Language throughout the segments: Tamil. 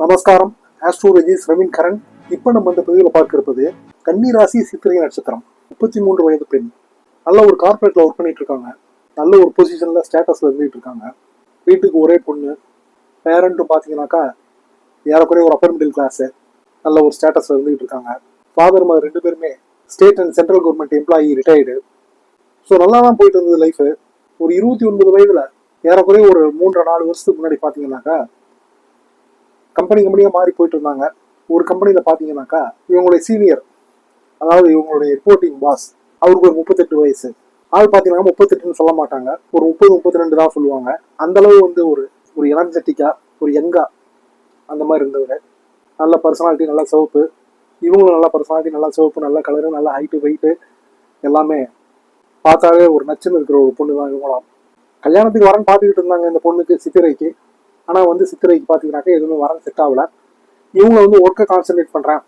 நமஸ்காரம். ஆஸ்ட்ரோலஜிஸ் ரவீன் கரண். இப்போ நம்ம இந்த பதிவில் பார்க்க இருப்பது கன்னிராசி சித்திரை நட்சத்திரம். முப்பத்தி மூன்று வயது பெண். நல்ல ஒரு கார்பரேட்ல ஒர்க் பண்ணிட்டு இருக்காங்க நல்ல ஒரு பொசிஷன்ல ஸ்டேட்டஸ்ல இருந்துட்டு இருக்காங்க வீட்டுக்கு ஒரே பொண்ணு. பேரண்ட்டும் பார்த்தீங்கன்னாக்கா ஏறக்குறைய ஒரு அப்பர் மிடில் கிளாஸு நல்ல ஒரு ஸ்டேட்டஸ்ல இருந்துட்டு இருக்காங்க ஃபாதர் மாதிரி ரெண்டு பேருமே state and central government employee retired so நல்லா தான் போயிட்டு இருந்தது லைஃப் ஒரு இருபத்தி ஒன்பது வயதுல ஏறக்குறைய ஒரு மூன்று நாலு வருஷத்துக்கு முன்னாடி பார்த்தீங்கன்னாக்கா கம்பெனி கம்பெனியாக மாறி போயிட்டு இருந்தாங்க. ஒரு கம்பெனியில் பார்த்தீங்கன்னாக்கா இவங்களுடைய சீனியர் அதாவது இவங்களுடைய ரிப்போர்ட்டிங் பாஸ் அவருக்கு ஒரு முப்பத்தெட்டு வயசு. ஆள் பார்த்தீங்கன்னா முப்பத்தெட்டுன்னு சொல்ல மாட்டாங்க. ஒரு முப்பது முப்பத்தி ரெண்டு தான் சொல்லுவாங்க. அந்தளவு வந்து ஒரு ஒரு எனர்ஜெட்டிக்காக ஒரு யங்கா அந்த மாதிரி இருந்தவர். நல்ல பர்சனாலிட்டி நல்ல சிவப்பு. இவங்களும் நல்ல பர்சனாலிட்டி நல்ல சிவப்பு நல்ல கலரு நல்ல ஹைட்டு வெயிட்டு எல்லாமே பார்த்தாவே ஒரு நச்சுன்னு இருக்கிற ஒரு பொண்ணு தான் இவங்களாம். கல்யாணத்துக்கு வரேன்னு பார்த்துக்கிட்டு இருந்தாங்க இந்த பொண்ணுக்கு சித்திரைக்கு. ஆனால் வந்து சித்திரைக்கு பார்த்தீங்கன்னாக்கா எதுவுமே வர செட் ஆகல. இவங்க வந்து ஒர்க்கை கான்சென்ட்ரேட் பண்ணுறேன்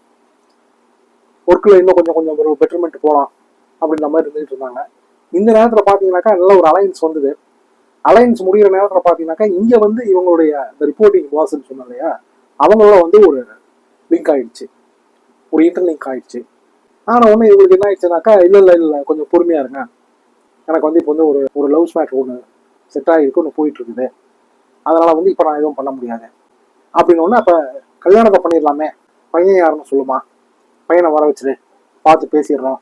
ஒர்க்கில் இன்னும் கொஞ்சம் கொஞ்சம் ஒரு பெட்டர்மெண்ட் போகலாம் அப்படின்ற மாதிரி இருந்துகிட்டு இருந்தாங்க. இந்த நேரத்தில் பார்த்தீங்கன்னாக்கா நல்ல ஒரு அலைன்ஸ் வந்தது. அலைன்ஸ் முடிகிற நேரத்தில் பார்த்தீங்கன்னாக்கா இங்கே வந்து இவங்களுடைய இந்த ரிப்போர்ட்டிங் பாஸ்ன்னு சொன்னோம் இல்லையா? அவங்களோட வந்து ஒரு லிங்க் ஆயிடுச்சு. ஒரு இன்டர்லிங்க் ஆயிடுச்சு. ஆனால் ஒன்று இவங்களுக்கு என்ன ஆயிடுச்சுனாக்கா இல்லை இல்லை இல்லை கொஞ்சம் பொறுமையாக இருங்க. எனக்கு வந்து இப்போ வந்து ஒரு ஒரு லவ் மேட்ரு ஒன்று செட் ஆகிருக்கு ஒன்று போயிட்டு இருக்குது. அதனால வந்து இப்போ நான் எதுவும் பண்ண முடியாது. அப்படின்னு ஒன்று அப்போ கல்யாணத்தை பண்ணிடலாமே. பையன் யாருன்னு சொல்லுமா? பையனை வர வச்சிரு. பார்த்து பேசிடுறோம்.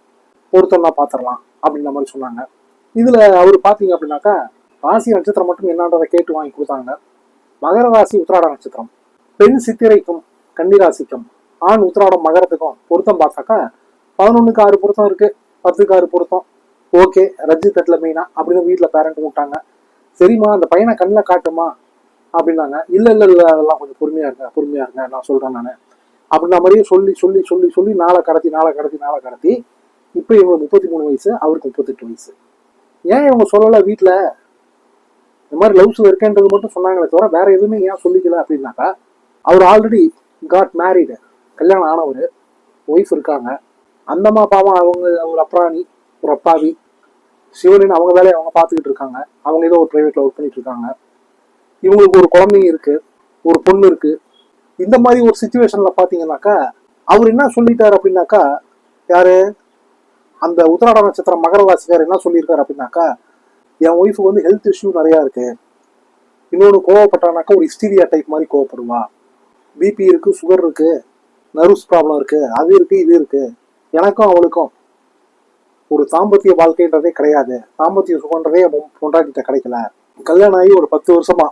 பொருத்தம்னா பார்த்துடலாம் அப்படின்ற மாதிரி சொன்னாங்க. இதில் அவர் பார்த்தீங்க அப்படின்னாக்கா ராசி நட்சத்திரம் மட்டும் என்னன்றதை கேட்டு வாங்கி கொடுத்தாங்க. மகர ராசி உத்திராட நட்சத்திரம். பெண் சித்திரைக்கும் கன்னிராசிக்கும் ஆண் உத்திராடம் மகரத்துக்கும் பொருத்தம் பார்த்தாக்கா பதினொன்றுக்கு ஆறு பொருத்தம் இருக்குது பத்துக்கு ஆறு பொருத்தம். ஓகே ரஜி தட்டில் மெயினா அப்படின்னு வீட்டில் பேரண்ட் விட்டாங்க சரிம்மா அந்த பையனை கண்ணில் காட்டுமா? அப்படின்னாங்க. இல்லை இல்லை இல்லை அதெல்லாம் கொஞ்சம் பொறுமையாக இருங்க பொறுமையாக இருங்க நான் சொல்கிறேன் நான். அப்படின்ற மாதிரியே சொல்லி சொல்லி சொல்லி சொல்லி நாளை கடத்தி நாளை கடத்தி நாளை கடத்தி. இப்போ இவங்க முப்பத்தி மூணு வயசு அவருக்கு முப்பத்தெட்டு வயசு. ஏன் இவங்க சொல்லலை வீட்டில் இந்த மாதிரி லவ்ஸ் இருக்கேன்றது மட்டும் சொன்னாங்களே தவிர வேற எதுவுமே ஏன் சொல்லிக்கல அப்படின்னாக்கா அவர் ஆல்ரெடி காட் மேரீடு கல்யாணம் ஆனவர் ஒய்ஃப் இருக்காங்க. அந்தம்மா பாவம் அவங்க ஒரு அப்ராணி ஒரு அப்பாவி சிவனின் அவங்க வேலையை அவங்க பார்த்துக்கிட்டு இருக்காங்க. அவங்க ஏதோ ஒரு ப்ரைவேட்டில் ஒர்க் பண்ணிட்டு இருக்காங்க. இவங்களுக்கு ஒரு குழந்தைங்க இருக்கு ஒரு பொண்ணு இருக்கு. இந்த மாதிரி ஒரு சுச்சுவேஷன்ல பாத்தீங்கன்னாக்கா அவர் என்ன சொல்லிட்டாரு அப்படின்னாக்கா யாரு? அந்த உத்தராட நட்சத்திரம் மகர ராசிக்கார் என்ன சொல்லியிருக்காரு அப்படின்னாக்கா என் ஒய்ஃபுக்கு வந்து ஹெல்த் இஷ்யூ நிறையா இருக்கு. இன்னொன்று கோவப்பட்டானாக்கா ஒரு ஹிஸ்டீரியா டைப் மாதிரி கோவப்படுவா. பிபி இருக்கு சுகர் இருக்கு நர்வ்ஸ் ப்ராப்ளம் இருக்கு அது இருக்கு இது இருக்கு. எனக்கும் அவளுக்கும் ஒரு தாம்பத்திய வாழ்க்கைன்றதே கிடையாது. தாம்பத்திய சுகன்றதே அவன் கிடைக்கல. கல்யாணம் ஆகி ஒரு பத்து வருஷமா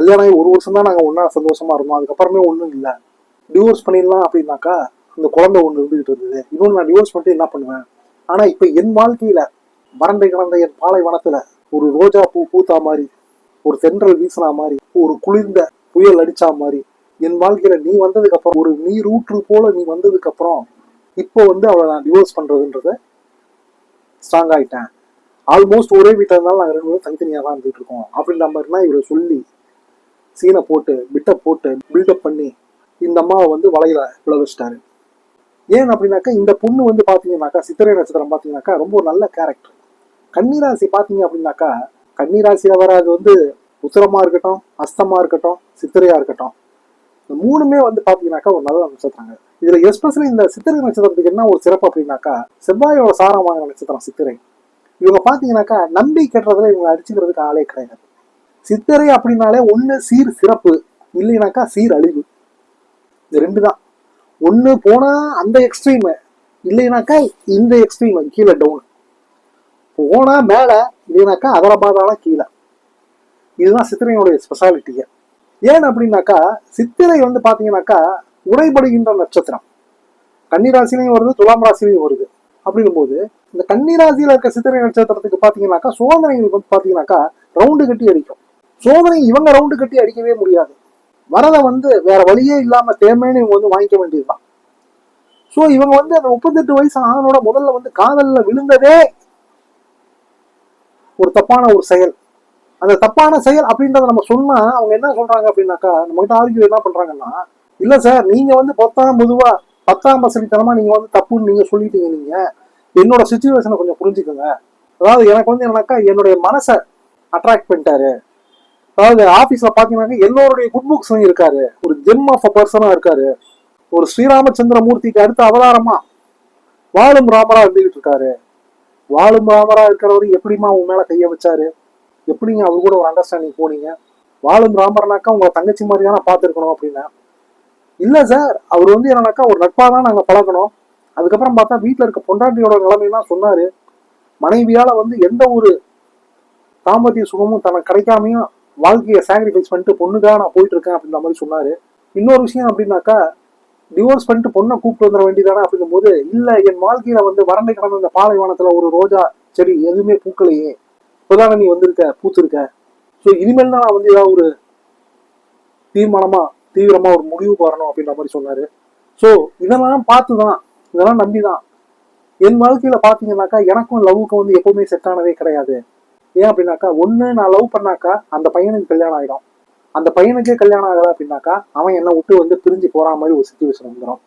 கல்யாணம் ஆகி ஒரு வருஷம் தான் நாங்கள் ஒன்றா சந்தோஷமா இருந்தோம். அதுக்கப்புறமே ஒன்றும் இல்லை. டிவோர்ஸ் பண்ணிடலாம் அப்படின்னாக்கா அந்த குழந்தை ஒன்று இருந்துகிட்டு இருந்தது. இன்னொன்று நான் டிவோர்ஸ் பண்ணிட்டு என்ன பண்ணுவேன்? ஆனால் இப்போ என் வாழ்க்கையில் வறண்டை கிடந்த என் பாலைவனத்தில் ஒரு ரோஜா பூ பூத்தா மாதிரி ஒரு தென்றல் வீசினா மாதிரி ஒரு குளிர்ந்த புயல் அடிச்சா மாதிரி என் வாழ்க்கையில நீ வந்ததுக்கு அப்புறம் ஒரு நீர் ஊற்று போல நீ வந்ததுக்கு அப்புறம் இப்போ வந்து அவளை நான் டிவோர்ஸ் பண்றதுன்றத ஸ்ட்ராங் ஆயிட்டேன். ஆல்மோஸ்ட் ஒரே வீட்டில் இருந்தாலும் நாங்கள் ரெண்டு பேரும் தனித்தனியாக தான் இருந்துட்டு இருக்கோம். அப்படின்ற மாதிரினா இவரை சொல்லி சீனை போட்டு பிட்டை போட்டு பில்டப் பண்ணி இந்த அம்மாவை வந்து வலையில விழ வச்சிட்டாரு. ஏன் அப்படின்னாக்கா இந்த பொண்ணு வந்து பார்த்தீங்கன்னாக்கா சித்திரை நட்சத்திரம் பார்த்தீங்கன்னாக்கா ரொம்ப ஒரு நல்ல கேரக்டர் கன்னிராசி பார்த்தீங்க அப்படின்னாக்கா கன்னிராசியில் வர அது வந்து உத்தரமாக இருக்கட்டும் அஸ்தமா இருக்கட்டும் சித்திரையா இருக்கட்டும். இந்த மூணுமே வந்து பார்த்தீங்கன்னாக்கா ஒரு நல்ல நட்சத்திரங்க. இதுல எஸ்பெஷலி இந்த சித்திரை நட்சத்திரத்துக்கு என்ன ஒரு சிறப்பு அப்படின்னாக்கா செவ்வாயோட சாரம் நட்சத்திரம் சித்திரை. இவங்க பார்த்தீங்கன்னாக்கா நம்பி கட்டுறதுல இவங்க அடிச்சுக்கிறதுக்கு ஆளே கிடையாது. சித்திரை அப்படின்னாலே ஒன்று சீர் சிறப்பு இல்லைனாக்கா சீர் அழிவு. இது ரெண்டு தான் ஒன்று போனால் அந்த எக்ஸ்ட்ரீம் இல்லைனாக்கா இந்த எக்ஸ்ட்ரீம் கீழே டவுன் போனால் மேலே இல்லைனாக்கா அதர கீழே. இதுதான் சித்திரையினுடைய ஸ்பெஷாலிட்டியை ஏன் அப்படின்னாக்கா சித்திரை வந்து பார்த்தீங்கன்னாக்கா உடைபடுகின்ற நட்சத்திரம். கன்னிராசிலையும் வருது துலாம் ராசிலையும் வருது. அப்படிங்கும்போது இந்த கன்னிராசியில் இருக்க சித்திரை நட்சத்திரத்துக்கு பார்த்தீங்கன்னாக்கா சோதனைகளுக்கு வந்து பார்த்தீங்கன்னாக்கா ரவுண்டு கட்டி அடிக்கும். சோதனை இவங்க ரவுண்டு கட்டி அடிக்கவே முடியாது. வரதை வந்து வேற வழியே இல்லாம தேமைன்னு இவங்க வந்து வாங்கிக்க வேண்டியதுதான். ஸோ இவங்க வந்து அந்த முப்பத்தெட்டு வயசு ஆனோட முதல்ல வந்து காதல்ல விழுந்ததே ஒரு தப்பான ஒரு செயல். அந்த தப்பான செயல் அப்படின்றத நம்ம சொன்னா அவங்க என்ன சொல்றாங்க அப்படின்னாக்கா நம்ம கிட்ட ஆர்கியூ என்ன பண்றாங்கன்னா இல்ல சார் நீங்க வந்து பத்தாம் பொதுவா பத்தாம் பசலித்தனமா நீங்க வந்து தப்புன்னு நீங்க சொல்லிட்டீங்க நீங்க. என்னோட சுச்சுவேஷனை கொஞ்சம் புரிஞ்சுக்கோங்க. அதாவது எனக்கு வந்து என்னன்னாக்கா என்னுடைய மனசை அட்ராக்ட் பண்ணிட்டாரு. அதாவது ஆபீஸ்ல பாத்தீங்கன்னா எல்லோருடைய குட் புக்ஸும் இருக்காரு. ஒரு ஜெம் ஆஃப் அ பர்சனா இருக்காரு. ஒரு ஸ்ரீராமச்சந்திரமூர்த்திக்கு அடுத்த அவதாரமா வாழும் ராமரா இருந்துகிட்டு இருக்காரு. வாழும் ராமரா இருக்கிறவர் எப்படிம்மா உன் மேல கைய வச்சாரு? எப்படிங்க அவர் கூட ஒரு அண்டர்ஸ்டாண்டிங் போனீங்க? வாழும் ராமர்னாக்கா உங்களை தங்கச்சி மாதிரி தானே பார்த்துருக்கணும் அப்படின்னா. இல்லை சார் அவர் வந்து என்னன்னாக்கா ஒரு நட்பாக தான் நாங்கள் பழகணும். அதுக்கப்புறம் பார்த்தா வீட்டில் இருக்க பொண்டாட்டியோட நிலைமையெல்லாம் சொன்னார். மனைவியால் வந்து எந்த ஒரு தாம்பத்திய சுகமும் தனக்கு கிடைக்காமையும் வாழ்க்கையை சாக்ரிஃபைஸ் பண்ணிட்டு பொண்ணுக்காக நான் போயிட்டு இருக்கேன் அப்படின்ற மாதிரி சொன்னார். இன்னொரு விஷயம் அப்படின்னாக்கா டிவோர்ஸ் பண்ணிட்டு பொண்ணை கூப்பிட்டு வந்துட வேண்டியதானே அப்படிங்கும்போது போது என் வாழ்க்கையில் வந்து வறண்டை கிடந்த இந்த பாலைவனத்தில் ஒரு ரோஜா செடி எதுவுமே பூக்கலையே. இப்போதானே நீ வந்திருக்க பூத்திருக்க. ஸோ இனிமேல் தான் நான் வந்து ஏதாவது ஒரு தீர்மானமா தீவிரமா ஒரு முடிவு வரணும் அப்படின்ற மாதிரி சொன்னாரு. ஸோ இதெல்லாம் பார்த்து தான் இதெல்லாம் நம்பி தான் என் வாழ்க்கையில பார்த்தீங்கன்னாக்கா எனக்கும் லவ்வுக்கும் வந்து எப்பவுமே செட் ஆனதே கிடையாது. ஏன் அப்படின்னாக்கா ஒண்ணு நான் லவ் பண்ணாக்கா அந்த பையனுக்கு கல்யாணம் ஆயிடும். அந்த பையனுக்கே கல்யாணம் ஆகலை அப்படின்னாக்கா அவன் என்னை விட்டு வந்து பிரிஞ்சு போகிற மாதிரி ஒரு சுச்சுவேஷன் வந்துடும்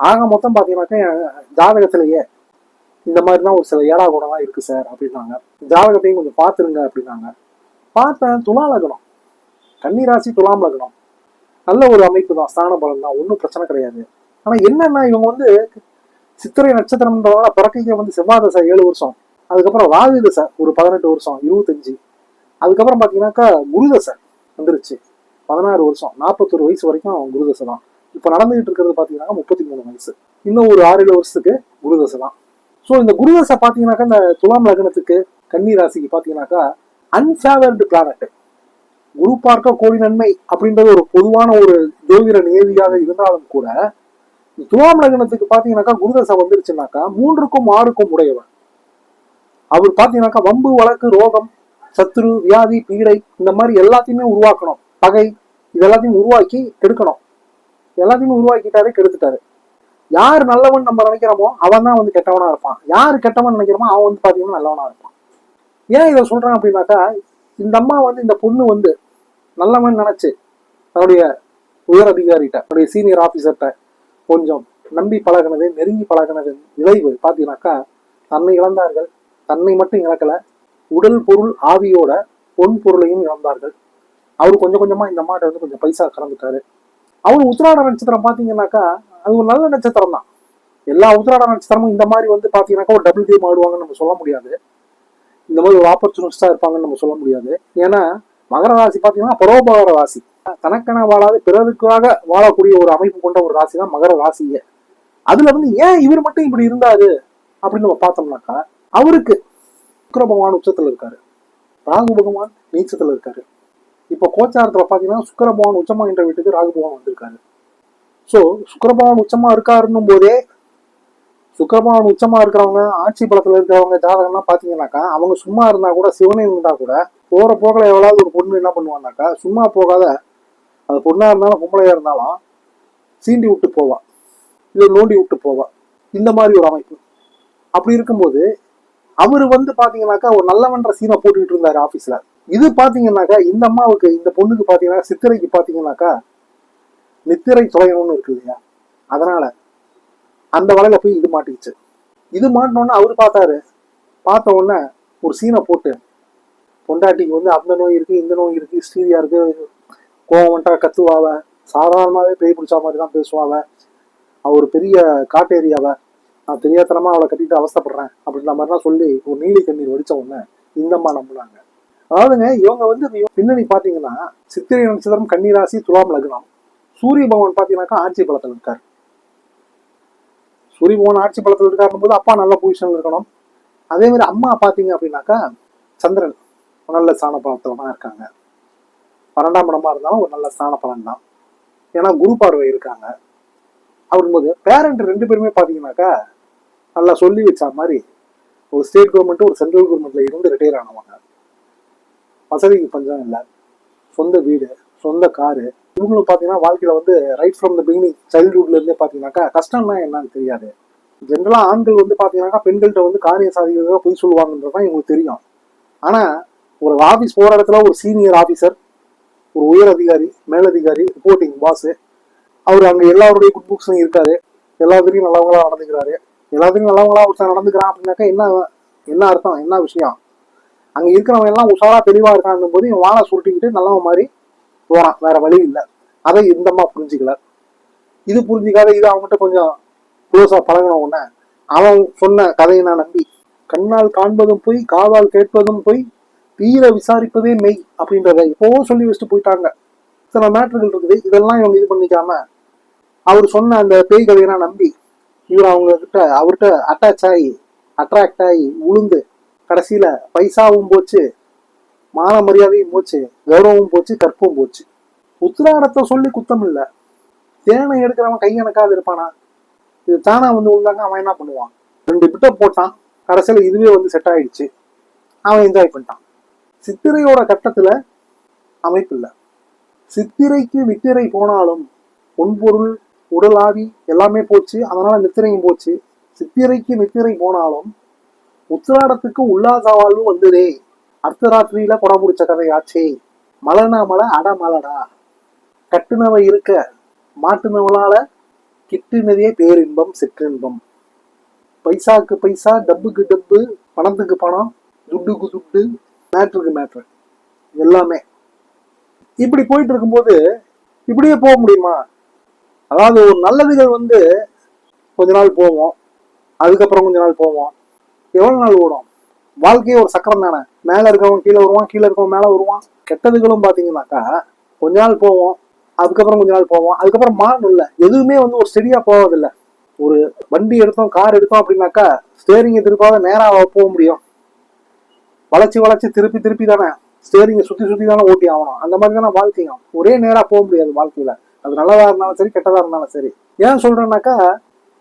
ஆக மொத்தம் பாத்தீங்கன்னாக்கா என் ஜாதகத்திலேயே இந்த மாதிரி தான் ஒரு சில ஏடா குணம்லாம் இருக்கு சார் அப்படின்னாங்க. ஜாதகத்தையும் கொஞ்சம் பார்த்துருங்க அப்படின்னாங்க. பார்த்தேன் துலா லக்னம். கன்னிராசி துலாம் லக்னம். நல்ல ஒரு அமைப்பு தான் ஸ்தான பலம் தான் ஒன்றும் பிரச்சனை கிடையாது. ஆனா என்னன்னா இவங்க வந்து சித்திரை நட்சத்திரம்ன்றதால பிறக்கைக்கு வந்து செவ்வாய் தசை ஏழு வருஷம். அதுக்கப்புறம் ராகு தசை ஒரு பதினெட்டு வருஷம் இருபத்தஞ்சு. அதுக்கப்புறம் பார்த்தீங்கன்னாக்கா குருதசை வந்துருச்சு. பதினாறு வருஷம் நாற்பத்தொரு வயசு வரைக்கும் குருதசை தான். இப்போ நடந்துகிட்டு இருக்கிறது பார்த்தீங்கன்னா முப்பத்தி மூணு வயசு. இன்னும் ஒரு ஆறு ஏழு வருஷத்துக்கு குருதசை தான். ஸோ இந்த குருதசை பார்த்தீங்கன்னாக்கா இந்த துலாம் லக்னத்துக்கு கன்னி ராசிக்கு பார்த்தீங்கன்னாக்கா அன்ஃபேவர்டு பிளானட் குரு பார்க்க கோடி நன்மை அப்படின்றது ஒரு பொதுவான ஒரு ஜோதிட நியதியாக இருந்தாலும் கூட இந்த துலாம் லக்னத்துக்கு பார்த்தீங்கன்னாக்கா குருதசை வந்துருச்சுனாக்கா மூன்றுக்கும் ஆறுக்கும் உடையவன் அவர் பார்த்தீங்கன்னாக்கா வம்பு வழக்கு ரோகம் சத்துரு வியாதி பீடை இந்த மாதிரி எல்லாத்தையுமே உருவாக்கணும். பகை இது எல்லாத்தையும் உருவாக்கி கெடுக்கணும். எல்லாத்தையுமே உருவாக்கிட்டாரு கெடுத்துட்டாரு. யார் நல்லவன் நம்ம நினைக்கிறோமோ அவன் தான் வந்து கெட்டவனா இருப்பான். யார் கெட்டவன் நினைக்கிறோமோ அவன் வந்து பார்த்தீங்கன்னா நல்லவனா இருப்பான். ஏன் இதை சொல்றேன் அப்படின்னாக்கா இந்த அம்மா வந்து இந்த பொண்ணு வந்து நல்லவன் நினைச்சு தன்னுடைய உயர் அதிகாரிகிட்ட தன்னுடைய சீனியர் ஆபீசர்கிட்ட கொஞ்சம் நம்பி பழகினது நெருங்கி பழகினது விளைவு பார்த்தீங்கன்னாக்கா தன்னை இழந்தார்கள். தன்னை மட்டும் இழக்கல. உடல் பொருள் ஆவியோட பொன் பொருளையும் இழந்தார்கள். அவர் கொஞ்சம் கொஞ்சமா இந்த அம்மாட்ட வந்து கொஞ்சம் பைசா கலந்துட்டாரு அவர் உத்திராட நட்சத்திரம் பாத்தீங்கன்னாக்கா அது ஒரு நல்ல நட்சத்திரம் தான். எல்லா உத்திராட நட்சத்திரமும் இந்த மாதிரி வந்து பாத்தீங்கன்னாக்கா ஒரு டபுள் கேம் ஆடுவாங்கன்னு நம்ம சொல்ல முடியாது. இந்த மாதிரி ஒரு ஆப்பர்ச்சுனிஸ்டா இருப்பாங்கன்னு நம்ம சொல்ல முடியாது. ஏன்னா மகர ராசி பாத்தீங்கன்னா பரோபகார ராசி. தனக்கென வாழாத பிறருக்காக வாழக்கூடிய ஒரு அமைப்பு கொண்ட ஒரு ராசி தான் மகர ராசியே அதுல வந்து ஏன் இவர் மட்டும் இப்படி இருந்தாரு? அப்படின்னு நம்ம பார்த்தோம்னாக்கா அவருக்கு சுக்கர பகவான் உச்சத்தில் இருக்காரு. ராகு பகவான் நீச்சத்தில் இருக்காரு. இப்போ கோச்சாரத்தில் பார்த்தீங்கன்னா சுக்கர பகவான் உச்சமா என்ற வீட்டுக்கு ராகு பகவான் வந்திருக்காரு. ஸோ சுக்கர பகவான் உச்சமா இருக்காருன்னும் போதே சுக்கர பகவான் உச்சமா இருக்கிறவங்க ஆட்சி பலத்துல இருக்கிறவங்க ஜாதகம்லாம் பார்த்தீங்கன்னாக்கா அவங்க சும்மா இருந்தா கூட சிவனே இருந்தா கூட போகிற போக்கில் எவ்வளவு ஒரு பொண்ணு என்ன பண்ணுவான்னாக்கா சும்மா போகாத அது பொண்ணாக இருந்தாலும் கும்பலையாக இருந்தாலும் சீண்டி விட்டு போவா. இல்லை நோண்டி விட்டு போவா. இந்த மாதிரி ஒரு அமைப்பு. அப்படி இருக்கும்போது அவர் வந்து பாத்தீங்கன்னாக்கா ஒரு நல்லவன்ற சீனை போட்டுக்கிட்டு இருந்தாரு ஆபீஸ்ல இது பாத்தீங்கன்னாக்கா இந்த அம்மாவுக்கு இந்த பொண்ணுக்கு பாத்தீங்கன்னா சித்திரைக்கு பாத்தீங்கன்னாக்கா நித்திரை தொலையணும்னு இருக்கு இல்லையா? அதனால அந்த வலையில போய் இது மாட்டிக்கிச்சு. இது மாட்டினோடனே அவர் பார்த்தாரு. பார்த்த உடனே ஒரு சீனை போட்டு பொண்டாட்டிக்கு வந்து அந்த நோய் இருக்கு இந்த நோய் இருக்கு ஸ்டீரியா இருக்கு கோவம் வந்துட்டா கத்துவாவ சாதாரணமாவே பேய் பிடிச்ச மாதிரி தான் பேசுவாவ அவர் பெரிய காட்டேரியாவை நான் தெரியாதனமா அவளை கட்டிட்டு அவஸ்தைப்படுறேன் அப்படின்ற மாதிரிலாம் சொல்லி ஒரு நீலி கண்ணீர் வடிச்ச உடனே இந்தம்மா நம்புனாங்க அதாவதுங்க இவங்க வந்து பின்னணி பாத்தீங்கன்னா சித்திரை நட்சத்திரம் கன்னிராசி துலாம் லக்னம். சூரிய பகவான் பாத்தீங்கன்னாக்கா ஆட்சி பலத்தில் இருக்காரு. சூரிய பகவான் ஆட்சி பலத்தில் இருக்காருன்னு போது அப்பா நல்ல பொசிஷன்ல இருக்கணும். அதே மாதிரி அம்மா பாத்தீங்க அப்படின்னாக்கா சந்திரன் நல்ல ஸ்தான பலத்தில் தான் இருக்காங்க. பன்னெண்டாம் இடமா இருந்தாலும் ஒரு நல்ல ஸ்தான பலன் தான் ஏன்னா குரு பார்வை இருக்காங்க. அப்படிங்கும்போது பேரண்ட் ரெண்டு பேருமே பார்த்தீங்கன்னாக்கா நல்லா சொல்லி வச்சா மாதிரி ஒரு ஸ்டேட் கவர்மெண்ட் ஒரு சென்ட்ரல் கவர்மெண்ட்ல இருந்து ரிட்டையர் ஆனவங்க வசதிக்கு பஞ்சம் இல்லை. சொந்த வீடு சொந்த காரு இவங்களும் பார்த்தீங்கன்னா வாழ்க்கையில் வந்து ரைட் ஃப்ரம் த பிகினிங் சைல்ட்ஹுட்ல இருந்தே பார்த்தீங்கன்னாக்கா கஷ்டம்னா என்னன்னு தெரியாது. ஜென்ரலாக ஆண்கள் வந்து பார்த்தீங்கன்னாக்கா பெண்கள்கிட்ட வந்து காரியம் சாதிக்கிறதா போய் சொல்லுவாங்கன்றது தான் இவங்களுக்கு தெரியும். ஆனால் ஒரு ஆபீஸ் போகிற இடத்துல ஒரு சீனியர் ஆஃபீஸர் ஒரு உயர் அதிகாரி மேலதிகாரி ரிப்போர்ட்டிங் பாஸு அவர் அங்கே எல்லாருடைய குட் புக்ஸும் இருக்காரு. எல்லாத்துலேயும் நல்லவங்களாக நடந்துக்கிறாரு. எல்லாத்துக்கும் நல்லவங்களா ஒருத்தன் நடந்துக்கிறான் அப்படின்னாக்கா என்ன என்ன அர்த்தம் என்ன விஷயம்? அங்க இருக்கிறவன் எல்லாம் உஷாரா தெளிவா இருக்கான் போது இவன் வாழை சுருட்டிக்கிட்டு நல்லவன் மாதிரி போறான். வேற வழி இல்லை. அதை இந்தம்மா புரிஞ்சுக்கல. இது புரிஞ்சுக்காத இது அவன்கிட்ட கொஞ்சம் க்ளோஸா பழகின உடனே அவன் சொன்ன கதையை நான் நம்பி கண்ணால் காண்பதும் போய் காதால் கேட்பதும் போய் தீர விசாரிப்பதே மெய் அப்படின்றத இப்போ சொல்லி வச்சுட்டு போயிட்டாங்க. சில மேட்டர்கள் இருக்குது. இதெல்லாம் இவங்க இது பண்ணிக்காம அவர் சொன்ன அந்த பேய் கதையெல்லாம் நம்பி இவர் அவங்க கிட்ட அவர்கிட்ட அட்டாச் ஆகி அட்ராக்ட் ஆகி உளுந்து கடைசியில பைசாவும் போச்சு மான மரியாதையும் போச்சு கௌரவமும் போச்சு கற்பும் போச்சு. உத்திராடத்தை சொல்லி குத்தம் இல்லை. தேனை எடுக்கிறவன் கை இருப்பானா? இது தானா வந்து உள்ளாங்க அவன் என்ன பண்ணுவான்? ரெண்டு பிட்ட போட்டான். கடைசியில் இதுவே வந்து செட் ஆயிடுச்சு. அவன் என்ஜாய் பண்ணிட்டான். சித்திரையோட கட்டத்துல அமைப்பு இல்லை. சித்திரைக்கு வித்திரை போனாலும் பொன்பொருள் உடலாவி எல்லாமே போச்சு அதனால நித்திரையும் போச்சு. சித்திரைக்கு நித்திரை போனாலும் உத்திராடத்துக்கு உல்லாச வாழ்வு வந்ததே. அர்த்தராத்திரியில குடம் பிடிச்ச கதையாச்சே. மலனா மலை அட மலடா கட்டுனவ இருக்க மாட்டுனவளால கிட்டுனதே பேரின்பம் சிற்றின்பம். பைசாக்கு பைசா டப்புக்கு டப்பு பணத்துக்கு பணம் துட்டுக்கு துட்டு மேட்ருக்கு மேட்ரு. எல்லாமே. இப்படி போயிட்டு இருக்கும்போது இப்படியே போக முடியுமா? அதாவது ஒரு நல்லதுகள் வந்து கொஞ்ச நாள் போவோம் அதுக்கப்புறம் கொஞ்ச நாள் போவோம் எவ்வளோ நாள் ஓடும்? வாழ்க்கையே ஒரு சக்கரம் தானே. மேலே இருக்கவன் கீழே வருவான் கீழே இருக்கவன் மேலே வருவான். கெட்டதுகளும் பார்த்தீங்கன்னாக்கா கொஞ்ச நாள் போவோம் அதுக்கப்புறம் கொஞ்ச நாள் போவோம் அதுக்கப்புறம் மாறணும் இல்லை. எதுவுமே வந்து ஒரு ஸ்டெடியாக போவதில்லை ஒரு வண்டி எடுத்தோம் கார் எடுத்தோம் அப்படின்னாக்கா ஸ்டேரிங்கை திருப்பாத நேராக போக முடியும். வளைச்சி வளைச்சி திருப்பி திருப்பி தானே ஸ்டேரிங்கை சுற்றி சுற்றி தானே ஓட்டி ஆகணும். அந்த மாதிரி தானே வாழ்க்கையும். ஒரே நேராக போக முடியாது வாழ்க்கையில். அது நல்லதா இருந்தாலும் சரி கெட்டதா இருந்தாலும் சரி. ஏன் சொல்றேன்னாக்கா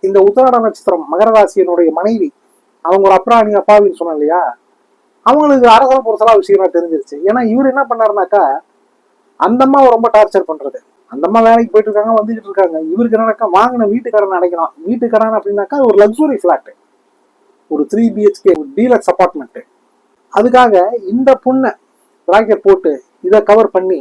இந்த உத்தராட நட்சத்திரம் மகர ராசியனுடைய மனைவி அவங்க ஒரு அப்ராணி அப்பாவின்னு சொன்னேன் இல்லையா? அவங்களுக்கு அரசல பொருசலா விஷயமா தெரிஞ்சிருச்சு. ஏன்னா இவர் என்ன பண்ணாருனாக்கா அந்த அம்மாவை ரொம்ப டார்ச்சர் பண்றது. அந்த அம்மா வேலைக்கு போயிட்டு இருக்காங்க வந்துகிட்டு இருக்காங்க. இவருக்கு என்னன்னாக்கா வாங்கின வீட்டுக்கடன் அடைக்கலாம் வீட்டுக்கடன் அப்படின்னாக்கா ஒரு லக்ஸுரி ஃபிளாட்டு ஒரு த்ரீ பிஹெச்கே ஒரு டீலக்ஸ் அப்பார்ட்மெண்ட்டு அதுக்காக இந்த பொண்ணை ராக்கெட் போட்டு இதை கவர் பண்ணி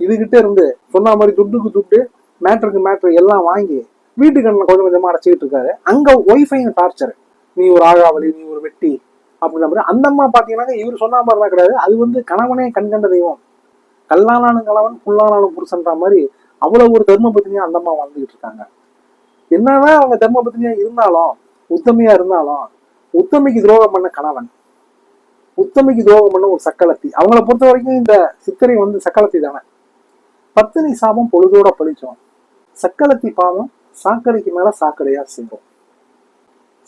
இதுகிட்ட இருந்து சொன்ன மாதிரி துட்டுக்கு துட்டு மேட்ருக்கு மேட்ரு எல்லாம் வாங்கி வீட்டுக்கண்ணில் கொஞ்சம் கொஞ்சமாக அடைச்சிக்கிட்டு இருக்காரு. அங்கே ஒய்ஃபையும் டார்ச்சர் நீ ஒரு ஆகாவலி நீ ஒரு வெட்டி அப்படின்ற மாதிரி. அந்த அம்மா பாத்தீங்கன்னா இவர் சொன்ன மாதிரிலாம் கிடையாது. அது வந்து கணவனே கண்கண்ட தெய்வம். கல்லானாலும் கணவன் புல்லானாலும் புருஷன்ற மாதிரி அவ்வளோ ஒரு தர்ம பத்தினியா அந்த அம்மா வாழ்ந்துகிட்டு இருக்காங்க. என்னதான் அவங்க தர்ம பத்தினியாக இருந்தாலும் உத்தமையாக இருந்தாலும் உத்தமைக்கு துரோகம் பண்ண கணவன் உத்தமைக்கு துரோகம் பண்ண ஒரு சக்களத்தி அவங்கள பொறுத்த வரைக்கும் இந்த சித்திரை வந்து சக்களத்தி தானே பத்தினி சாபம் பொழுதோட பழிச்சோம். சக்களத்தி பாவம் சாக்கடைக்கு மேல சாக்கடையா சேரும்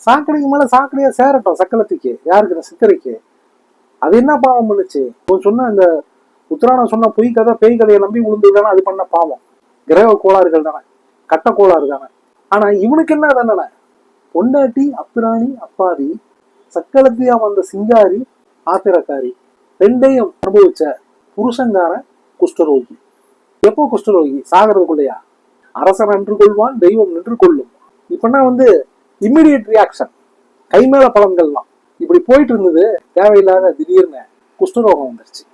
சாக்கடைக்கு மேல சாக்கடையா சேரட்டும் சக்களத்திக்கு யாருக்கு? இந்த சித்திரைக்கு. அது என்ன பாவம் பண்ணுச்சு? சொன்ன இந்த உத்தராணம் சொன்ன பொய் கதை பேய் கதையை நம்பி விழுந்ததுதானே அது பண்ண பாவம். கிரக கோளாறுகள் தானே கட்ட கோளாறு தானே. ஆனா இவனுக்கு என்ன தானே பொண்டாட்டி அப்பிராணி அப்பாவி சக்களத்தியா வந்த சிங்காரி ஆத்திரக்காரி ரெண்டையும் அனுபவிச்ச புருஷங்காரன் குஷ்டரோகி. எப்போ குஷ்டரோகி சாகிறதுக்குள்ளையா? அரசன் நின்று கொள்வான் தெய்வம் நின்று கொள்ளும். இப்பன்னா வந்து இம்மிடியட் ரியாக்ஷன் கை மேல பலன்கள்லாம். இப்படி போயிட்டு இருந்தது தேவையில்லாத திடீர்னு குஷ்டரோகம் வந்துருச்சு.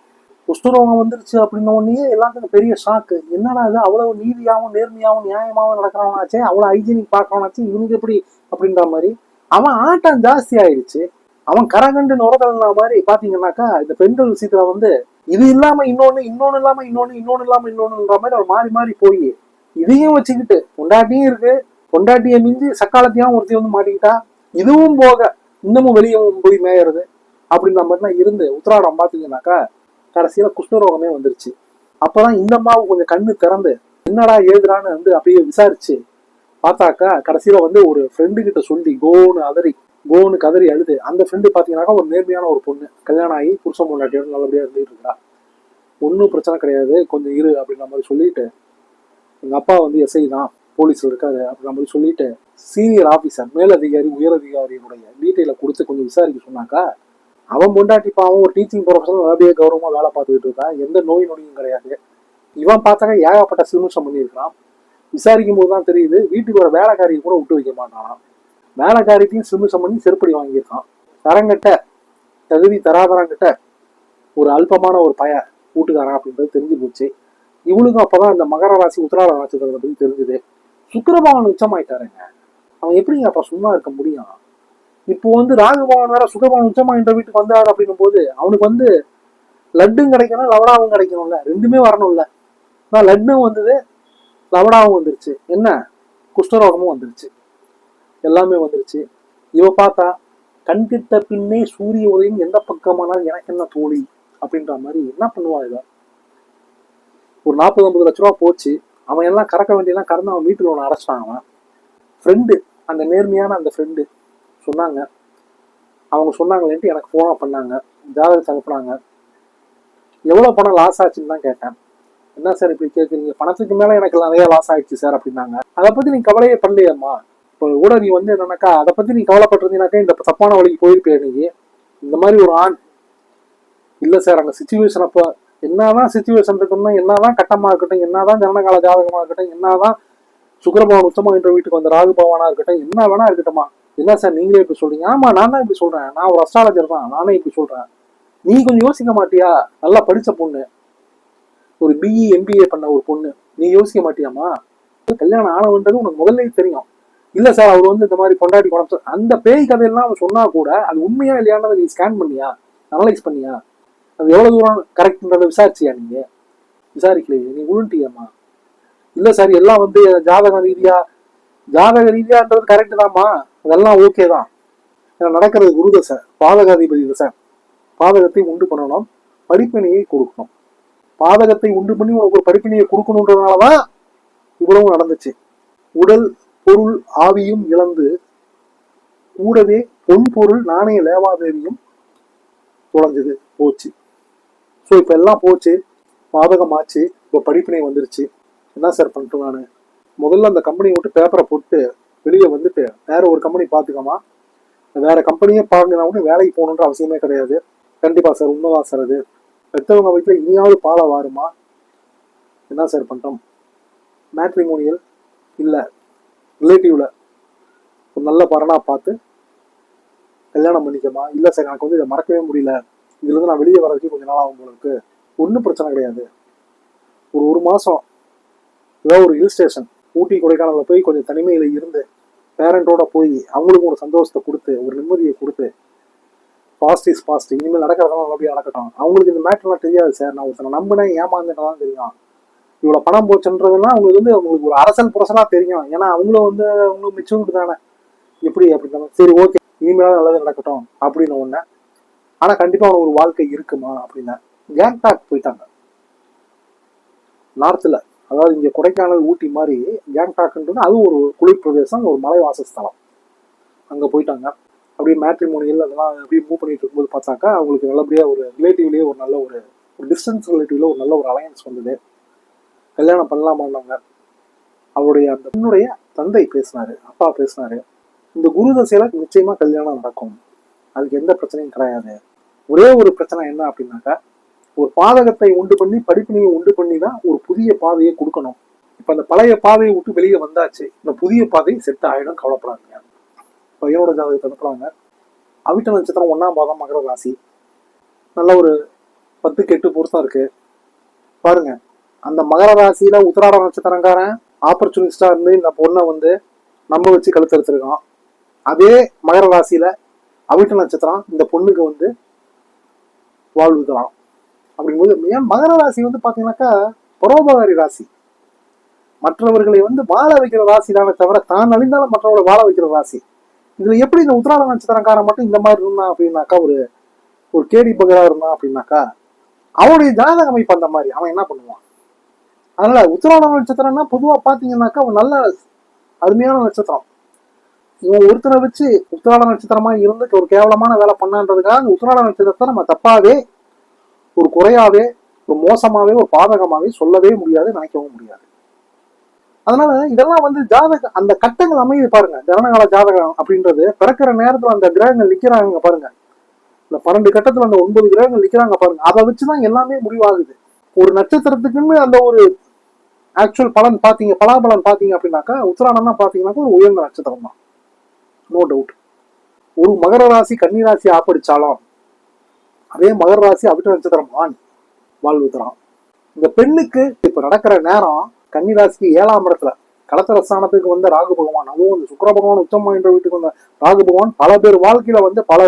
குஷ்டரோகம் வந்துருச்சு அப்படின்ன உடனே எல்லாத்துக்கும் பெரிய ஷாக்கு என்னடா இது அவ்வளவு நீதியாகவும் நேர்மையாகவும் நியாயமாகவும் நடக்கிறவனாச்சே அவ்வளவு ஹைஜீனிக் பார்க்கறவனாச்சு இவனுக்கு எப்படி அப்படின்ற மாதிரி. அவன் ஆட்டம் ஜாஸ்தி ஆயிடுச்சு. அவன் கரகண்டு நுரதல்னா மாதிரி பாத்தீங்கன்னாக்கா இந்த பெண்கள் விஷயத்துல வந்து இது இல்லாம இன்னொன்னு இன்னொன்னு இல்லாம இன்னொன்னு இன்னொன்னு இல்லாம இன்னொன்னுன்ற மாதிரி அவர் மாறி மாறி போய் இதையும் வச்சுக்கிட்டு பொண்டாட்டியும் இருக்கு. பொண்டாட்டியை மிஞ்சி சக்காலத்தையும் ஒருத்தி வந்து மாட்டிக்கிட்டா இதுவும் போக இன்னமும் வெளியே போய் மேயறது அப்படின்ற மாதிரிலாம் இருந்து உத்திராடம் பார்த்தீங்கன்னாக்கா கடைசியில குஷ்ணரோகமே வந்துருச்சு. அப்பதான் இந்த கொஞ்சம் கண்ணு திறந்து என்னடா ஏதுடான்னு வந்து அப்படியே விசாரிச்சு பார்த்தாக்கா கடைசியில வந்து ஒரு ஃப்ரெண்டு கிட்ட சொல்லி கோன்னு அதறி கோன்னு கதறி அழுது அந்த ஃப்ரெண்டு பார்த்தீங்கன்னாக்கா ஒரு நேர்மையான ஒரு பொண்ணு. கல்யாணம் ஆகி புருஷன் பொண்டாட்டியோட நல்லபடியாக இருந்துகிட்டு இருக்கா. ஒன்றும் பிரச்சனை கிடையாது கொஞ்சம் இரு அப்படின்ற மாதிரி சொல்லிட்டு எங்க அப்பா வந்து எஸ்ஐ தான் போலீஸில் இருக்காரு அப்படின்ற மாதிரி சொல்லிட்டு சீனியர் ஆஃபீஸர் மேலதிகாரி உயரதிகாரியினுடைய டீட்டெயிலை கொடுத்து கொஞ்சம் விசாரிக்க சொன்னாக்கா அவன் பொண்டாட்டி பாவம் ஒரு டீச்சிங் ப்ரொஃபஷனல் நல்லபடியாக கௌரவமாக வேலை பார்த்துக்கிட்டு இருக்கான் எந்த நோய் நொடியும் கிடையாது. இவன் பார்த்தாக்க ஏகப்பட்ட சில்மிஷம் பண்ணியிருக்கான் விசாரிக்கும் போது தான் தெரியுது வீட்டுக்கு வர வேலைக்காரியை கூட விட்டு வைக்க மாட்டானான் வேலைக்காரிட்டையும் சில்மிஷம் பண்ணி செருப்படி வாங்கியிருக்கான். தரங்கிட்ட தகுதி தராதரங்கிட்ட ஒரு அல்பமான ஒரு பய வீட்டுக்காரன் அப்படின்றது தெரிஞ்சு போச்சு. இவளுக்கும் அப்போதான் இந்த மகர ராசி உத்திராட நட்சத்திரத்தை பத்தி தெரிஞ்சுது. சுக்கரபவன் உச்சமாயிட்டாருங்க. அவன் எப்படிங்க அப்ப சும்மா இருக்க முடியும்? இப்போ வந்து ராகுபவன் வேற சுக்கரபவன் உச்சமாயின்ற வீட்டுக்கு வந்தாரு அப்படின்னும் போது அவனுக்கு வந்து லட்டும் கிடைக்கணும் லவடாவும் கிடைக்கணும்ல. ரெண்டுமே வரணும்ல. நான் லட்டும் வந்தது லவடாவும் வந்துருச்சு. என்ன? குஷ்டரோகமும் வந்துருச்சு. எல்லாமே வந்துருச்சு. இவ பார்த்தா கண்கிட்ட பின்னே சூரிய உதயம் எந்த பக்கமானாலும் எனக்கு என்ன தோழி? அப்படின்ற மாதிரி என்ன பண்ணுவா இவ? ஒரு நாற்பது ஐம்பது லட்ச ரூபா போச்சு. அவன் எல்லாம் கறக்க வேண்டியெல்லாம் கறந்து அவன் வீட்டில் ஒன்று அடைச்சிட்டான் அவன். ஃப்ரெண்டு அந்த நேர்மையான அந்த ஃப்ரெண்டு சொன்னாங்க. அவங்க சொன்னாங்களேன்ட்டு எனக்கு ஃபோனாக பண்ணாங்க. ஜாதகத்தை அனுப்புனாங்க. எவ்வளோ பணம் லாஸ் ஆச்சுன்னு தான் கேட்டேன். என்ன சார் இப்படி கேட்குறீங்க பணத்துக்கு மேலே எனக்கு நிறைய லாஸ் ஆயிடுச்சு சார் அப்படின்னாங்க. அதை பற்றி நீங்கள் கவலையே பண்ணலையம்மா கூட நீ வந்து என்னன்னாக்கா அதை பற்றி நீ கவலைப்பட்டிருந்தீனாக்கா இந்த தப்பான வழிக்கு போயிருப்பியா நீ? இந்த மாதிரி ஒரு ஆண். இல்லை சார் அங்கே சுச்சுவேஷன் அப்போ என்னதான் சுச்சுவேஷன் இருக்குன்னா என்னதான் கட்டமாக இருக்கட்டும் என்னதான் ஜனனகால ஜாதகமாக இருக்கட்டும் என்னதான் சுக்கரபவன் உத்தமா என்ற வீட்டுக்கு வந்த ராகு பகவானா இருக்கட்டும் என்ன வேணா இருக்கட்டும்மா. என்ன சார் நீங்களே இப்படி சொல்றீங்க? ஆமா நான் தான் இப்படி சொல்றேன். நான் ஒரு அஸ்ட்ராலஜர் தான். நானே இப்படி சொல்றேன். நீ கொஞ்சம் யோசிக்க மாட்டியா? நல்லா படிச்ச பொண்ணு. ஒரு பிஇ எம்பிஏ பண்ண ஒரு பொண்ணு. நீ யோசிக்க மாட்டியாமா கல்யாணம் ஆனவன்றது உனக்கு முதல்ல தெரியும். இல்ல சார் அவர் வந்து இந்த மாதிரி பொண்டாட்டி குணம் அந்த பேய் கதையெல்லாம் அவன் சொன்னா கூட அது உண்மையா இல்லையானதை நீ ஸ்கேன் பண்ணியா? அனலைஸ் பண்ணியா? அது எவ்வளவு தூரம் கரெக்ட்ன்றதை விசாரிச்சியா நீங்க? விசாரிக்கலையே நீ உருண்டியம்மா. இல்ல சார் எல்லாம் வந்து ஜாதக ரீதியா ஜாதக ரீதியான்றது கரெக்ட் தான்மா அதெல்லாம் ஓகே தான். நடக்கிறது குரு தசை பாதகாதிபதி தசை. பாதகத்தை உண்டு பண்ணணும் படிப்பினையை கொடுக்கணும். பாதகத்தை உண்டு பண்ணி உனக்கு ஒரு படிப்பினையை கொடுக்கணுன்றதுனாலதான் இவ்வளவு நடந்துச்சு. உடல் பொருள் ஆவியும் இழந்து கூடவே பொன் பொருள் நாணய லேவாதேவியும் தொலைஞ்சது. போச்சு. ஸோ இப்போ எல்லாம் போச்சு. பாதகமாச்சு. இப்போ படிப்பினை வந்துருச்சு. என்ன சார் பண்ணிட்டு நான்? முதல்ல அந்த கம்பெனியை விட்டு பேப்பரை போட்டு வெளியே வந்துட்டு வேற ஒரு கம்பெனி பார்த்துக்கோமா வேற கம்பெனியே பார்க்கணும் கூட வேலைக்கு போகணுன்ற அவசியமே கிடையாது. கண்டிப்பாக சார் உண்மைதான் சார் அது. பெற்றவங்க வீட்டில் இனியாவது பாலை வாருமா? என்ன சார் பண்ணிட்டோம் மேட்ரிமோனியல் இல்லை. ரிலேட்டிவ்ல ஒரு நல்ல பரனா பார்த்து கல்யாணம் பண்ணிக்கமா? இல்லை சார் எனக்கு வந்து இதை மறக்கவே முடியல. இதுலேருந்து நான் வெளியே வரதுக்கு கொஞ்சம் நாள் ஆகும் போல ஒன்றும் பிரச்சனை கிடையாது. ஒரு ஒரு மாதம் ஏதாவது ஒரு ஹில் ஸ்டேஷன் ஊட்டி கொடைக்கானலில் போய் கொஞ்சம் தனிமையில் இருந்து பேரண்டோட போய் அவங்களுக்கும் ஒரு சந்தோஷத்தை கொடுத்து ஒரு நிம்மதியை கொடுத்து பாஸ்ட் இஸ் பாஸ்ட் இனிமேல் நடக்கிறதெல்லாம் நல்லபடியாக நடக்கட்டும். அவங்களுக்கு இந்த மேட்டர்லாம் தெரியாது சார். நான் ஒருத்தனை நம்பினேன் ஏமாந்துட்டா தெரியும். இவ்வளோ பணம் போச்சுன்றதுன்னா அவங்களுக்கு வந்து அவங்களுக்கு ஒரு அரசல் புரசலாக தெரியும். ஏன்னா அவங்களும் வந்து அவங்களும் மெச்சூரிட்டி தானே. எப்படி அப்படின்னா சரி ஓகே இனிமேலாவது நல்லது நடக்கட்டும் அப்படின்னு ஒன்று ஆனால் கண்டிப்பாக அவனுக்கு ஒரு வாழ்க்கை இருக்குமா அப்படின்னா கேங்டாக் போயிட்டாங்க. நார்த்தில் அதாவது இங்கே கொடைக்கானல் ஊட்டி மாதிரி கேங்டாக்ன்றது அது ஒரு குளிர் பிரதேசம் ஒரு மலைவாசஸ்தலம். அங்கே போயிட்டாங்க. அப்படியே மேட்ரிமோனியல் அதெல்லாம் அப்படியே மூவ் பண்ணிட்டு இருக்கும்போது பார்த்தாக்கா அவங்களுக்கு நல்லபடியாக ஒரு ரிலேட்டிவ்லேயே ஒரு நல்ல ஒரு ஒரு டிஸ்டன்ஸ் ரிலேட்டிவ்ல ஒரு நல்ல ஒரு அலையன்ஸ் வந்தது. கல்யாணம் பண்ணலாமான்னாங்க. அவருடைய அந்த பெண்ணுடைய தந்தை பேசினாரு அப்பா பேசினாரு. இந்த குரு தசையில நிச்சயமா கல்யாணம் நடக்கும். அதுக்கு எந்த பிரச்சனையும் கிடையாது. ஒரே ஒரு பிரச்சனை என்ன அப்படின்னாக்கா ஒரு பாதகத்தை உண்டு பண்ணி படிப்பினையை உண்டு பண்ணி தான் ஒரு புதிய பாதையை கொடுக்கணும். இப்ப அந்த பழைய பாதையை விட்டு வெளியே வந்தாச்சு. இந்த புதிய பாதை செட் ஆயிடும் கவலைப்படாதீங்க. பையனோட ஜாதகத்தை அனுப்புறாங்க அவிட்ட நட்சத்திரம் ஒன்னாம் பாதம் மகர ராசி. நல்ல ஒரு பத்து கெட்டு பொருத்தம் இருக்கு. பாருங்க. அந்த மகர ராசியில உத்திராட நட்சத்திரங்காரன் ஆப்பர்ச்சுனிஸ்டா இருந்து இந்த பொண்ணை வந்து நம்ப வச்சு கழுத்தெடுத்திருக்கான் அதே மகர ராசியில அவிட்ட நட்சத்திரம் இந்த பொண்ணுக்கு வந்து வாழ்வுதலாம் அப்படிங்கும்போது ஏன் மகர ராசி வந்து பாத்தீங்கன்னாக்கா பரோபகாரி ராசி. மற்றவர்களை வந்து வாழ வைக்கிற ராசி தானே தவிர தான் அழிந்தாலும் மற்றவர்களை வாழ வைக்கிற ராசி. இதுல எப்படி இந்த உத்திராட நட்சத்திரக்காரன் மட்டும் இந்த மாதிரி இருந்தான் அப்படின்னாக்கா ஒரு ஒரு கேடி பகரா இருந்தான் அப்படின்னாக்கா அவனுடைய ஜாதக அமைப்பு அந்த மாதிரி. அவன் என்ன பண்ணுவான்? அதனால உத்திராட நட்சத்திரம்னா பொதுவாக பார்த்தீங்கன்னாக்கா ஒரு நல்ல அருமையான நட்சத்திரம். இவன் ஒருத்தரை வச்சு உத்திராட நட்சத்திரமா இருந்து ஒரு கேவலமான வேலை பண்ணான்றதுக்காக அந்த உத்திராட நட்சத்திரத்தை நம்ம தப்பாவே ஒரு குறையாவே ஒரு மோசமாவே ஒரு பாதகமாவே சொல்லவே முடியாது நினைக்கவும் முடியாது. அதனால இதெல்லாம் வந்து ஜாதக அந்த கட்டங்கள் அமையுது பாருங்க. ஜனனகால ஜாதகம் அப்படின்றது பிறக்கிற நேரத்துல அந்த கிரகங்கள் நிக்கிறாங்க பாருங்க. இந்த பன்னெண்டு கட்டத்துல அந்த ஒன்பது கிரகங்கள் நிக்கிறாங்க பாருங்க. அதை வச்சுதான் எல்லாமே முடிவாகுது. ஒரு நட்சத்திரத்துக்குன்னு அந்த ஒரு ஆக்சுவல் பலன் பார்த்தீங்க பலாபலன் பார்த்தீங்க அப்படின்னாக்கா உத்தராணம் பார்த்தீங்கன்னாக்கா ஒரு உயர்ந்த நட்சத்திரம் தான். நோ டவுட் ஒரு மகர ராசி கன்னி ராசி ஆப்படிச்சாலும் அதே மகர ராசி அவிட்ட நட்சத்திரம் ஆண் வாழ்வுத்தரான் இந்த பெண்ணுக்கு இப்ப நடக்கிற நேரம் கன்னி ராசிக்கு ஏழாம் இடத்துல களத்திர ஸ்தானத்துக்கு வந்த ராகு பகவான் அதுவும் இந்த சுக்கர பகவான் உத்தமம் என்ற வீட்டுக்கு வந்த ராகு பகவான் பல பேர் வாழ்க்கையில வந்து பல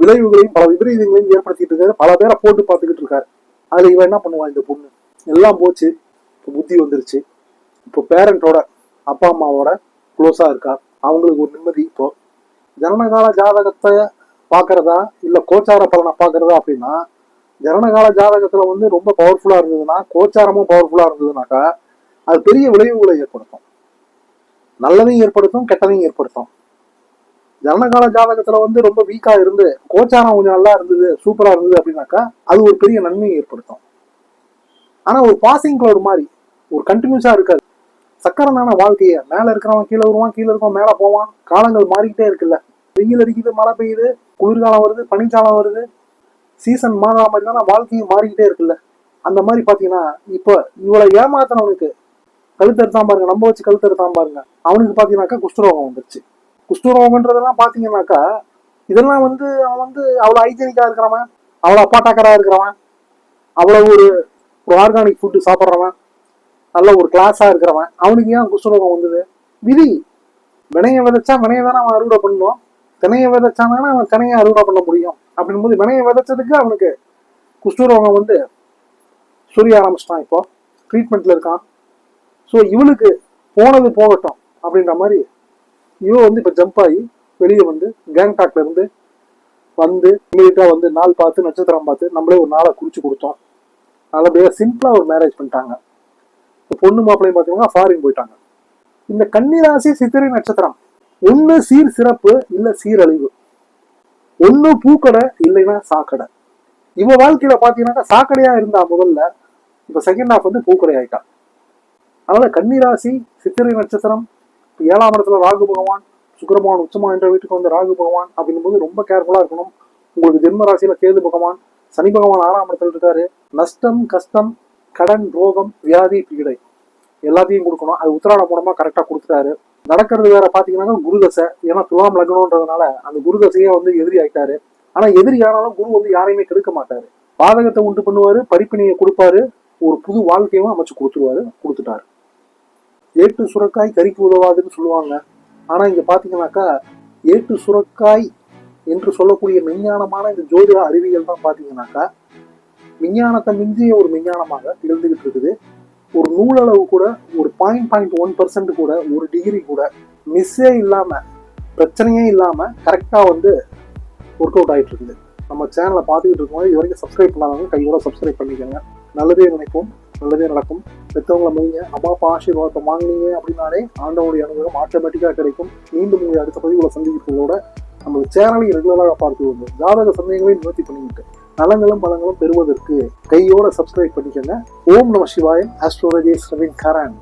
விளைவுகளையும் பல விபரீதங்களையும் ஏற்படுத்திட்டு இருக்காரு. பல பேரை போட்டு பார்த்துக்கிட்டு இருக்காரு. அதில் இவன் என்ன பண்ணுவான் இந்த பொண்ணு? எல்லாம் போச்சு. இப்போ புத்தி வந்துருச்சு. இப்போ பேரண்டோட அப்பா அம்மாவோட க்ளோஸாக இருக்கா? அவங்களுக்கு ஒரு நிம்மதி இப்போ. ஜனனகால ஜாதகத்தை பார்க்குறதா இல்லை கோச்சார பலனை பார்க்கறதா அப்படின்னா ஜனனகால ஜாதகத்தில் வந்து ரொம்ப பவர்ஃபுல்லாக இருந்ததுன்னா கோச்சாரமும் பவர்ஃபுல்லாக இருந்ததுனாக்கா அது பெரிய விளைவுகளை ஏற்படுத்தும். நல்லதையும் ஏற்படுத்தும் கெட்டதையும் ஏற்படுத்தும். ஜனகால ஜாதகத்துல வந்து ரொம்ப வீக்கா இருந்து கோச்சாரம் கொஞ்சம் நல்லா இருந்தது சூப்பரா இருந்தது அப்படின்னாக்கா அது ஒரு பெரிய நன்மையை ஏற்படுத்தும். ஆனா ஒரு பாசிங் ஒரு மாதிரி ஒரு கண்டினியூஸா இருக்காது. சக்கரனான வாழ்க்கையை மேல இருக்கிறவன் கீழே வருவான் கீழே இருக்கவன் மேல போவான் காலங்கள் மாறிக்கிட்டே இருக்குல்ல. வெயில் அடிக்குது மழை பெய்யுது குளிர்காலம் வருது பனிக்காலம் வருது சீசன் மாறா மாதிரி தான் வாழ்க்கையும் மாறிக்கிட்டே இருக்குல்ல. அந்த மாதிரி பாத்தீங்கன்னா இப்போ இவளை ஏமாத்தினவனுக்கு கழுத்தெடுத்தான் பாருங்க நம்ம வச்சு கழுத்தெடுத்தான் பாருங்க அவனுக்கு பாத்தீங்கன்னாக்கா குஷ்டரோகம் வந்துருச்சு. குஷ்டரோகம்ன்றதெல்லாம் பார்த்தீங்கன்னாக்கா இதெல்லாம் வந்து அவன் வந்து அவ்வளோ ஹைஜீனிக்காக இருக்கிறவன் அவ்வளோ அப்பாட்டாக்கராக இருக்கிறவன் அவ்வளோ ஒரு ஒரு ஆர்கானிக் ஃபுட்டு சாப்பிட்றவன் நல்ல ஒரு கிளாஸாக இருக்கிறவன். அவனுக்கு ஏன் குஷ்டரோகம் வந்தது? விதி. வினைய விதைச்சா வினையை தானே அவன் அறுவடை பண்ணணும். தினையை விதைச்சானா அவன் தினையை அறுவடை பண்ண முடியும். அப்படின்னும் போது வினையை விதைச்சதுக்கு அவனுக்கு குஷ்டரோகம் வந்து சுரிய ஆரம்பிச்சிட்டான் இப்போ. ட்ரீட்மெண்ட்டில் இருக்கான். ஸோ இவனுக்கு போனது போகட்டும் அப்படின்ற மாதிரி இவன் வந்து இப்போ ஜம்ப் ஆகி வெளியே வந்து கேங்டாக்ல இருந்து வந்து இமீடியட்டாக வந்து நாள் பார்த்து நட்சத்திரம் பார்த்து நம்மளே ஒரு நாளை குறிச்சு கொடுத்தோம். நல்லபடியாக சிம்பிளா ஒரு மேரேஜ் பண்ணிட்டாங்க. இப்போ பொண்ணு மாப்பிள்ளையும் பார்த்தீங்கன்னா ஃபாரின் போயிட்டாங்க. இந்த கன்னிராசி சித்திரை நட்சத்திரம் ஒண்ணு சீர் சிறப்பு இல்ல சீரழிவு ஒண்ணு பூக்கடை இல்லைன்னா சாக்கடை. இவன் வாழ்க்கையில பாத்தீங்கன்னாக்கா சாக்கடையா இருந்தா முதல்ல இப்போ செகண்ட் ஹாஃப் வந்து பூக்கடை ஆயிட்டான் அதனால் கன்னிராசி சித்திரை நட்சத்திரம் ஏழாம் இடத்துல ராகு பகவான் சுக்கரபகவான் உச்சமா என்ற வீட்டுக்கு வந்து ராகு பகவான் அப்படின்னும் போது ரொம்ப கேர்ஃபுல்லாக இருக்கணும். உங்களுக்கு ஜென்ம ராசியில் கேது பகவான் சனி பகவான் ஆறாம் இடத்துல இருக்காரு. நஷ்டம் கஷ்டம் கடன் ரோகம் வியாதி பீடை எல்லாத்தையும் கொடுக்கணும். அது உத்தராட மூலமாக கரெக்டாக கொடுத்துட்டாரு. நடக்கிறது வேற பார்த்தீங்கன்னா குருதசை ஏன்னா துலாம் லக்னம்ன்றதுனால அந்த குருதசையே வந்து எதிரி ஆயிட்டாரு. ஆனால் எதிரி ஆனாலும் குரு வந்து யாரையுமே கெடுக்க மாட்டாரு. பாதகத்தை உண்டு பண்ணுவாரு படிப்பினையை கொடுப்பாரு. ஒரு புது வாழ்க்கையும் அமைச்சு கொடுத்துருவாரு கொடுத்துட்டாரு. ஏட்டு சுரக்காய் கறிக்கு உதவாதுன்னு சொல்லுவாங்க. ஆனால் இங்கே பார்த்தீங்கன்னாக்கா ஏட்டு சுரக்காய் என்று சொல்லக்கூடிய மெஞ்ஞானமான இந்த ஜோதிட அறிவியல் தான் பார்த்தீங்கன்னாக்கா விஞ்ஞானத்தை மிஞ்சிய ஒரு விஞ்ஞானமாக இருந்துகிட்டு இருக்குது. ஒரு நூலளவு கூட ஒரு பாயிண்ட் பாயிண்ட் ஒன் பர்சன்ட் கூட ஒரு டிகிரி கூட மிஸ்ஸே இல்லாமல் பிரச்சனையே இல்லாமல் கரெக்டாக வந்து ஒர்க் அவுட் ஆகிட்டு இருக்குது. நம்ம சேனலை பார்த்துக்கிட்டு இருக்கும்போது இது வரைக்கும் சப்ஸ்கிரைப் பண்ணாதவங்க கையோட சப்ஸ்கிரைப் பண்ணிக்கோங்க. நல்லதே நினைப்போம். நல்லதே நடக்கும். பெற்றவங்களை மதிங்க. அம்மா அப்பா ஆசீர்வாதத்தை வாங்கினீங்க அப்படின்னாலே ஆண்டவனுடைய அனுகிரகம் ஆட்டோமேட்டிக்காக கிடைக்கும். மீண்டும் உங்களை அடுத்த பதிவுகளை சந்திக்கிறதோட நம்ம சேனலையும் ரெகுலராக பார்த்து வந்தோம் ஜாதக சந்தேகங்களை நிவர்த்தி பண்ணிக்கிட்டு நலங்களும் பலங்களும் பெறுவதற்கு கையோட சப்ஸ்கிரைப் பண்ணிக்கோங்க. ஓம் நம சிவாயம் ஆஸ்ட்ரோலஜி ரவின் கரான்